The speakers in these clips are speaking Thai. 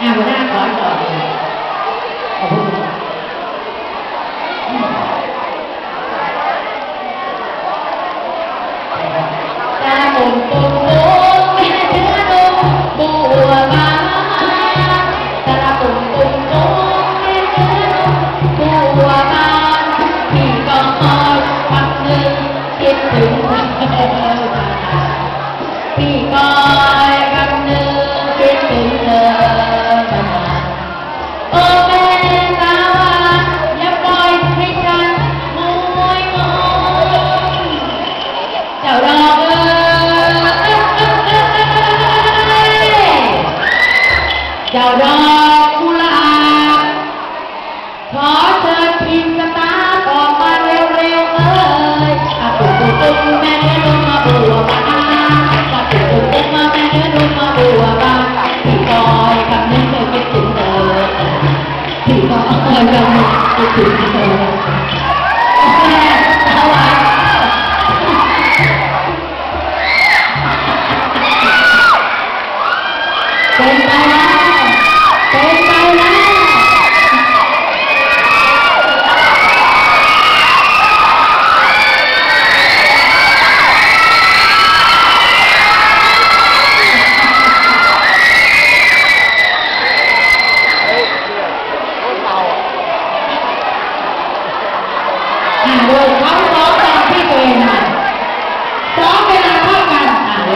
Yeah, we're not going to. เจ้าดอกกุหลาบขอเธอทิมงตาต่อมาเร็วๆเอ้ยอาปุ๊บปุ๊บแม่เธอลงมาบัวบานอาปุ๊บปุ๊บมาแม่เธอลมาบัวบานพี่คอยคำนึงเธอคิดถึงเธอที่คอยคำนึงคิดถึงเธอ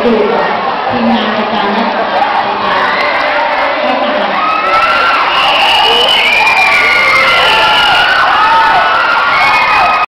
Tem nada.